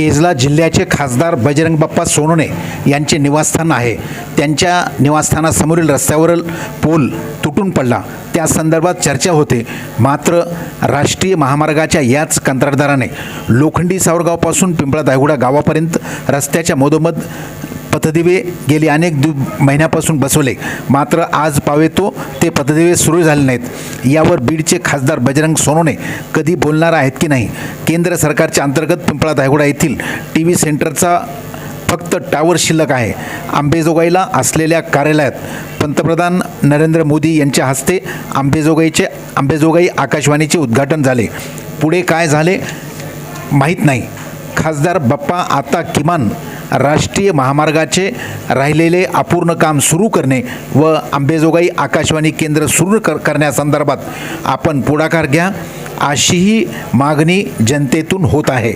केजला जिल्ह्याचे खासदार बजरंग बाप्पा सोनोने यांचे निवासस्थान आहे. त्यांच्या निवासस्थानासमोरील रस्त्यावरील पूल तुटून पडला. त्या संदर्भात चर्चा होते. मात्र राष्ट्रीय महामार्गाच्या याच कंत्राटदाराने लोखंडी सावरगावपासून पिंपळा दायगुडा गावापर्यंत रस्त्याच्या मधोमध पथदिवे गेली अनेक दु महिन्यापासून बसवले. मात्र आज पावेतो ते पथदिवे सुरू झाले नाहीत. यावर बीडचे खासदार बजरंग सोनवणे कधी बोलणार आहेत की नाही? केंद्र सरकारच्या अंतर्गत पिंपळा दायगुडा येथील टी व्ही सेंटरचा फक्त टावर शिल्लक आहे. आंबेजोगाईला असलेल्या कार्यालयात पंतप्रधान नरेंद्र मोदी यांच्या हस्ते आंबेजोगाईचे आंबेजोगाई आकाशवाणीचे उद्घाटन झाले. पुढे काय झाले? माहीत नाही. खासदार बाप्पा आता किमान राष्ट्रीय महामार्गाचे राहिलेले अपूर्ण काम सुरू करणे व आंबेजोगाई आकाशवाणी केंद्र सुरू कर करण्यासंदर्भात आपण पुढाकार घ्या. अशीही मागणी जनतेतून होत आहे.